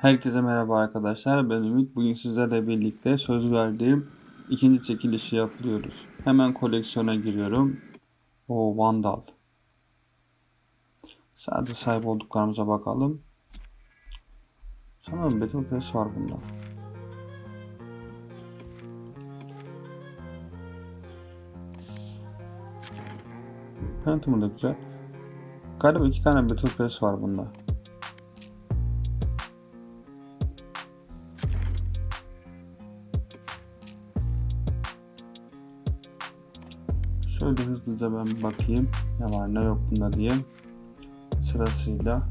Herkese merhaba arkadaşlar. Ben Ümit. Bugün sizlerle birlikte söz verdiğim ikinci çekilişi yapıyoruz. Hemen koleksiyona giriyorum. O Vandal. Sadece sahip olduklarımıza bakalım. Sanırım Battle Pass var bunda. Phantom'u da güzel. Galiba iki tane Battle Pass var bunda. Şöyle hızlıca ben bakayım. Ne var ne yok bunda diye. Sırasıyla.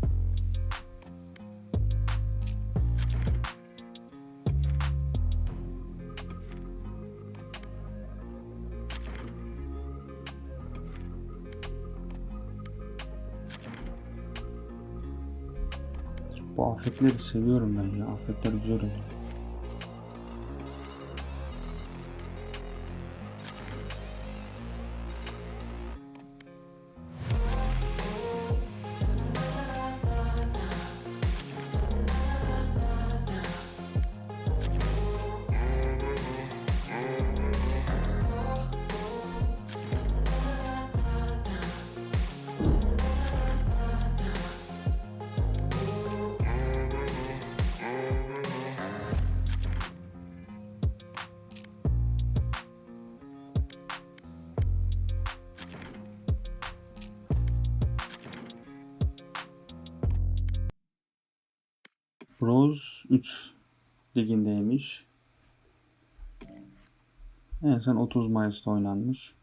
Bu afetleri seviyorum ben ya. Afetler güzel oluyor. Rose 3 ligindeymiş. En son 30 Mayıs'ta oynanmış.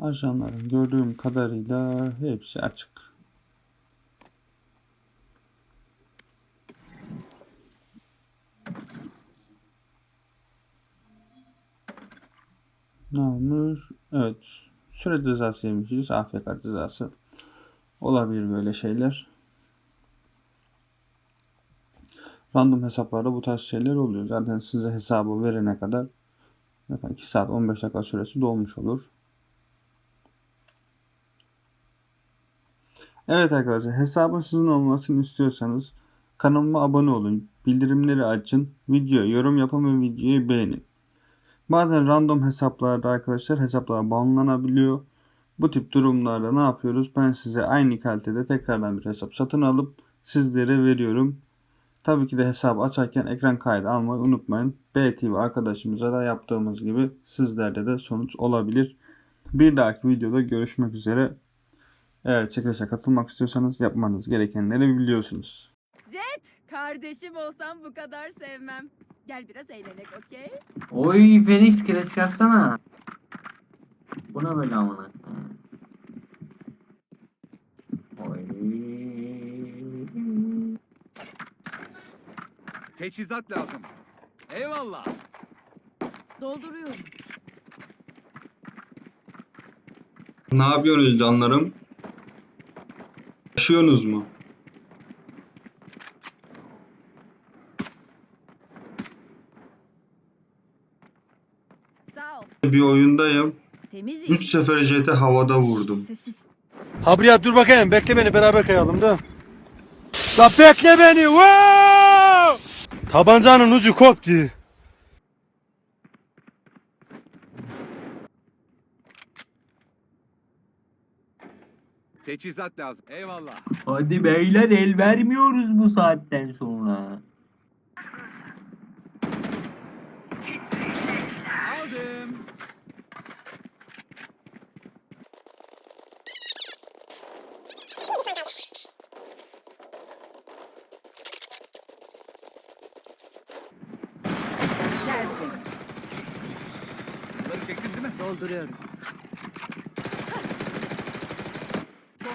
Ajanların gördüğüm kadarıyla hepsi açık. Ne olmuş? Evet. Süre cezası yemişiz. AFK cezası. Olabilir böyle şeyler. Random hesaplarda bu tarz şeyler oluyor. Zaten size hesabı verene kadar zaten 2 saat 15 dakika süresi dolmuş olur. Evet arkadaşlar hesabın sizin olmasını istiyorsanız kanalıma abone olun, bildirimleri açın, video yorum yapın ve videoyu beğenin. Bazen random hesaplarda arkadaşlar hesaplar banlanabiliyor. Bu tip durumlarda ne yapıyoruz? Ben size aynı kalitede tekrardan bir hesap satın alıp sizlere veriyorum. Tabii ki de hesabı açarken ekran kaydı almayı unutmayın. BTV arkadaşımıza da yaptığımız gibi sizlerde de sonuç olabilir. Bir dahaki videoda görüşmek üzere. Eğer çekilişe katılmak istiyorsanız yapmanız gerekenleri biliyorsunuz. Jet, kardeşim olsam bu kadar sevmem. Gel biraz eğlenek, okey? Oy Phoenix klasik atsana. Bu ne böyle amına? Oy. Teçhizat lazım. Eyvallah. Dolduruyorum. Ne yapıyorsunuz canlarım? Yaşıyorsunuz mu? Sağ ol. Bir oyundayım. Temiz 3 iş. sefer jeti havada vurdum. Sessiz. Habriya dur bakayım bekle beni beraber kayalım da. La bekle beni. Wow! Tabancanın ucu koptu. Teçhizat lazım. Eyvallah. Hadi beyler el vermiyoruz bu saatten sonra. Aldım. Bunları çektin değil mi? Dolduruyorum.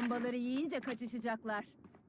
Bombaları yiyince kaçışacaklar.